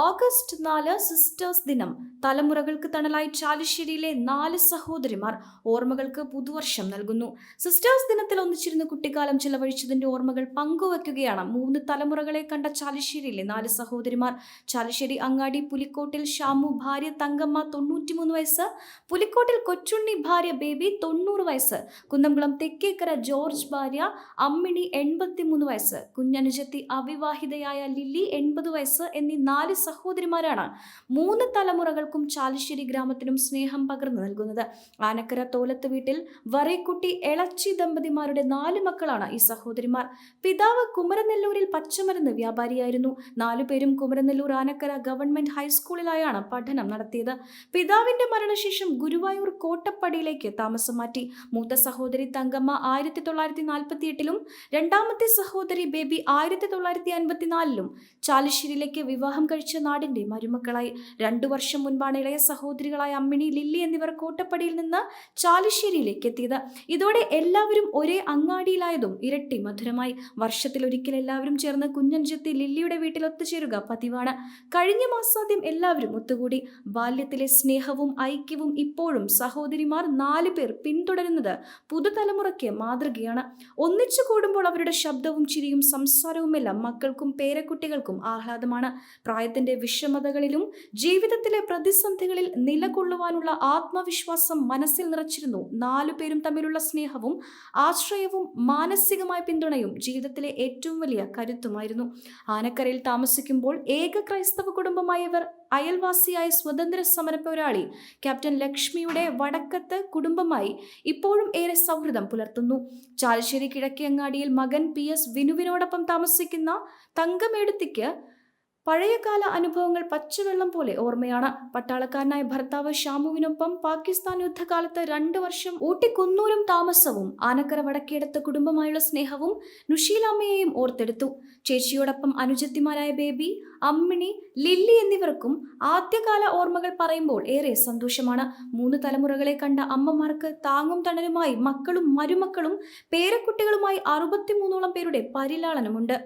August നാല് sisters ദിനം. തലമുറകൾക്ക് തണലായി ചാലുശ്ശേരിയിലെ നാല് സഹോദരിമാർ ഓർമ്മകൾക്ക് പുതുവർഷം നൽകുന്നു. സിസ്റ്റേഴ്സ് ദിനത്തിൽ ഒന്നിച്ചിരുന്ന് കുട്ടിക്കാലം ചിലവഴിച്ചതിന്റെ ഓർമ്മകൾ പങ്കുവയ്ക്കുകയാണ് മൂന്ന് തലമുറകളെ കണ്ട ചാലുശ്ശേരിയിലെ നാല് സഹോദരിമാർ. ചാലുശ്ശേരി അങ്ങാടി പുലിക്കോട്ടിൽ ഷാമു ഭാര്യ തങ്കമ്മ തൊണ്ണൂറ്റിമൂന്ന് വയസ്സ്. പുലിക്കോട്ടിൽ കൊച്ചുണ്ണി ഭാര്യ ബേബി തൊണ്ണൂറ് വയസ്സ്. കുന്നംകുളം തെക്കേക്കര ജോർജ് ഭാര്യ അമ്മിണി എൺപത്തിമൂന്ന് വയസ്സ്. കുഞ്ഞനുജത്തി അവിവാഹിതയായ ലില്ലി എൺപത് വയസ്സ് എന്നീ നാല് സഹോദരിമാരാണ്. മൂന്ന് തലമുറകൾക്കും ചാലിശ്ശേരി ഗ്രാമത്തിനും സ്നേഹം പകർന്നു നൽകുന്നത്. ആനക്കര തോലത്ത് വീട്ടിൽ വറേക്കുട്ടി എളച്ചി ദമ്പതിമാരുടെ നാല് മക്കളാണ് ഈ സഹോദരിമാർ. പിതാവ് കുമരനെല്ലൂരിൽ പച്ചമരുന്ന് വ്യാപാരിയായിരുന്നു. നാലുപേരും കുമരനെല്ലൂർ ആനക്കര ഗവൺമെന്റ് ഹൈസ്കൂളിലായാണ് പഠനം നടത്തിയത്. പിതാവിന്റെ മരണശേഷം ഗുരുവായൂർ കോട്ടപ്പടിയിലേക്ക് താമസം മാറ്റി. മൂത്ത സഹോദരി തങ്കമ്മ ആയിരത്തി തൊള്ളായിരത്തി നാൽപ്പത്തി എട്ടിലും രണ്ടാമത്തെ സഹോദരി ബേബി ആയിരത്തി തൊള്ളായിരത്തി അൻപത്തിനാലിലും ചാലിശ്ശേരിയിലേക്ക് വിവാഹം കഴിച്ച നാടിന്റെ മരുമക്കളായി. രണ്ടു വർഷം മുൻപാണ് ഇളയ സഹോദരികളായ അമ്മിണി ലില്ലി എന്നിവർ കോട്ടപ്പടിയിൽ നിന്ന് ചാലിശ്ശേരിയിലേക്ക് എത്തിയത് ഇതോടെ എല്ലാവരും ഒരേ അങ്ങാടിയിലായതും ഇരട്ടി മധുരമായി. വർഷത്തിൽ ഒരിക്കൽ എല്ലാവരും ചേർന്ന് കുഞ്ഞൻജത്തി ലില്ലിയുടെ വീട്ടിൽ ഒത്തുചേരുക പതിവാണ്. കഴിഞ്ഞ മാസാദ്യം എല്ലാവരും ഒത്തുകൂടി. ബാല്യത്തിലെ സ്നേഹവും ഐക്യവും ഇപ്പോഴും സഹോദരിമാർ നാല് പേർ പിന്തുടരുന്നത് പുതുതലമുറയ്ക്ക് മാതൃകയാണ്. ഒന്നിച്ചു കൂടുമ്പോൾ അവരുടെ ശബ്ദവും ചിരിയും സംസാരവുമെല്ലാം മക്കൾക്കും പേരക്കുട്ടികൾക്കും ആഹ്ലാദമാണ്. പ്രായത്തിന്റെ വിഷമതകളിലും ജീവിതത്തിലെ പ്രതിസന്ധികളിൽ നിലകൊള്ളുവാനുള്ള ആത്മവിശ്വാസം മനസ്സിൽ നിറച്ചിരുന്നു. നാലു പേരും തമ്മിലുള്ള സ്നേഹവും ആശ്രയവും മാനസികമായ പിന്തുണയും ജീവിതത്തിലെ ഏറ്റവും വലിയ കരുത്തുമായിരുന്നു. ആനക്കരയിൽ താമസിക്കുമ്പോൾ ഏക ക്രൈസ്തവ കുടുംബമായവർ അയൽവാസിയായ സ്വതന്ത്ര സമര പോരാളി ക്യാപ്റ്റൻ ലക്ഷ്മിയുടെ വടക്കത്ത് കുടുംബമായി ഇപ്പോഴും ഏറെ സൗഹൃദം പുലർത്തുന്നു. ചാലശ്ശേരി കിഴക്കേങ്ങാടിയിൽ മകൻ പി. എസ്. വിനുവിനോടൊപ്പം താമസിക്കുന്ന തങ്കമേടുത്തിക്ക് പഴയകാല അനുഭവങ്ങൾ പച്ചവെള്ളം പോലെ ഓർമ്മയാണ്. പട്ടാളക്കാരനായ ഭർത്താവ് ഷാമുവിനൊപ്പം പാകിസ്ഥാൻ യുദ്ധകാലത്ത് രണ്ടു വർഷം ഊട്ടിക്കുന്നൂരും താമസവും ആനക്കര വടക്കേടത്ത് കുടുംബമായുള്ള സ്നേഹവും നുഷീലാമ്മയെയും ഓർത്തെടുത്തു. ചേച്ചിയോടൊപ്പം അനുജത്തിമാരായ ബേബി അമ്മിണി ലില്ലി എന്നിവർക്കും ആദ്യകാല ഓർമ്മകൾ പറയുമ്പോൾ ഏറെ സന്തോഷമാണ്. മൂന്ന് തലമുറകളെ കണ്ട അമ്മമാർക്ക് താങ്ങും തണലുമായി മക്കളും മരുമക്കളും പേരക്കുട്ടികളുമായി അറുപത്തിമൂന്നോളം പേരുടെ പരിലാളനമുണ്ട്.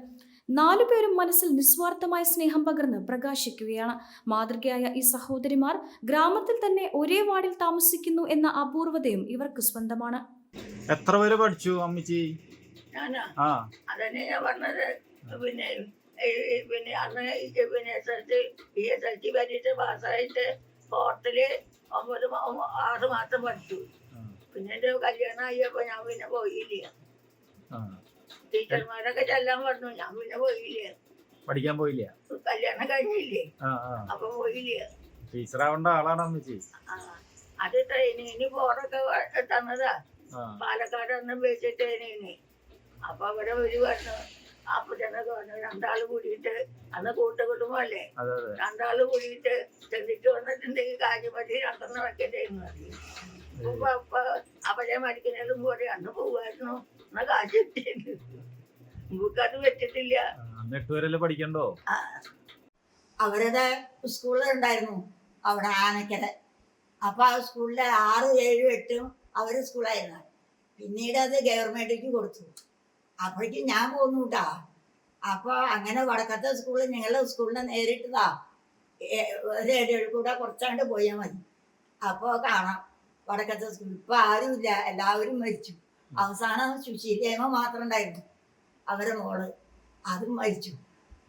നാലുപേരും മനസ്സിൽ നിസ്വാർത്ഥമായ സ്നേഹം പകർന്ന് പ്രകാശിക്കുകയാണ്. മാതൃകയായ ഈ സഹോദരിമാർ ഗ്രാമത്തിൽ തന്നെ ഒരേ വാർഡിൽ താമസിക്കുന്നു എന്ന അപൂർവതയും ഇവർക്ക് സ്വന്തമാണ്. എത്ര വരെ പഠിച്ചു അമ്മച്ചി? പറഞ്ഞത്. പിന്നെ പിന്നെ അന്ന് ഈ പിന്നെ എസ് എൽ സി ഈ എസ് എൽ സി പരീക്ഷ പാസ്സായിട്ട് ഫോർത്തിൽ ഒമ്പത് ആറ് മാസം പഠിച്ചു. പിന്നെ എന്റെ കല്യാണം ആയപ്പോ ഞാൻ പിന്നെ പോയില്ല. ആ. ടീച്ചർമാരൊക്കെ ചെല്ലാൻ പറഞ്ഞു. ഞാൻ പിന്നെ പോയില്ലേ. പഠിക്കാൻ പോയില്ലേ? കല്യാണം കഴിഞ്ഞില്ലേ? അപ്പൊ പോയില്ലേ. ടീച്ചറാവേണ്ട ആളാണ് അമ്മച്ചി അത് ട്രെയിനിങ്ങിന് പോറൊക്കെ തന്നതാ. പാലക്കാട് ഒന്നും വെച്ച് ട്രെയിനിങ്ങിന് അപ്പൊ അവിടെ ഒരു പറഞ്ഞു അപ്പൊ തന്നെ പറഞ്ഞു രണ്ടാൾ കൂടിയിട്ട് അന്ന് കൂട്ടുകുടുംബമല്ലേ അതെ അതെ. രണ്ടാൾ കൂടിയിട്ട് ചെന്നിട്ട് വന്നിട്ടുണ്ടെങ്കിൽ കാര്യം രണ്ടെണ്ണം വെക്കണ്ടായിരുന്നു അപ്പൊ അപ്പൊ അവരെ മരിക്കുന്നതും പോലെ അന്ന് പോവായിരുന്നു. എന്നാ കാശ് കിട്ടിയത് നമുക്കത് വെച്ചിട്ടില്ല പഠിക്കണ്ടോ? അവരുടെ സ്കൂളുണ്ടായിരുന്നു അവിടെ ആനക്കര. അപ്പൊ ആ സ്കൂളിലെ ആറ് ഏഴും എട്ടും അവർ സ്കൂളായിരുന്നു. പിന്നീട് അത് ഗവൺമെന്റിക്ക് കൊടുത്തു. അപ്പോഴേക്കും ഞാൻ പോന്നു കേട്ടാ അപ്പോൾ അങ്ങനെ വടക്കത്തെ സ്കൂളിൽ ഞങ്ങളുടെ സ്കൂളിനെ നേരിട്ടതാ. ഒരു ഏഴ് കൂടെ കുറച്ചാണ്ട് പോയാൽ മതി. അപ്പോൾ കാണാം വടക്കത്തെ സ്കൂൾ. ഇപ്പൊ ആരുമില്ല എല്ലാവരും മരിച്ചു. അവസാനം സുശീലേമ മാത്രം ഉണ്ടായിരുന്നു. അവരെ മോൾ. അതും മരിച്ചു.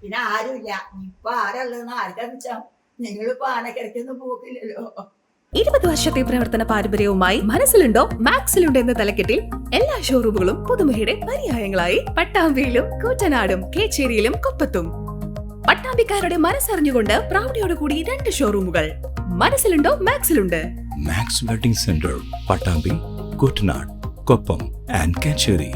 പിന്നെ ആരുമില്ല. ഇപ്പൊ ആരല്ലെന്ന് വെച്ചാ? നിങ്ങളിപ്പോ ആനക്കരയ്ക്കൊന്നും പോക്കില്ലല്ലോ. ഇരുപത് വർഷത്തെ പ്രവർത്തന പാരമ്പര്യവുമായി മനസ്സിലുണ്ടോ? മാക്സിലുണ്ടോ എന്ന തലക്കെട്ടിൽ എല്ലാ ഷോറൂമുകളും പുതുമയുടെ പര്യായങ്ങളായി. പട്ടാമ്പിയിലും കൂറ്റനാടും കേച്ചേരിയിലും കൊപ്പത്തും. പട്ടാമ്പിക്കാരുടെ മനസ്സറിഞ്ഞുകൊണ്ട് പ്രൗഢിയോട് കൂടി രണ്ട് ഷോറൂമുകൾ. മനസ്സിലുണ്ടോ? മാക്സിലുണ്ട്. Max wedding centre Pattambi Kuttanad Koppam and Kacheri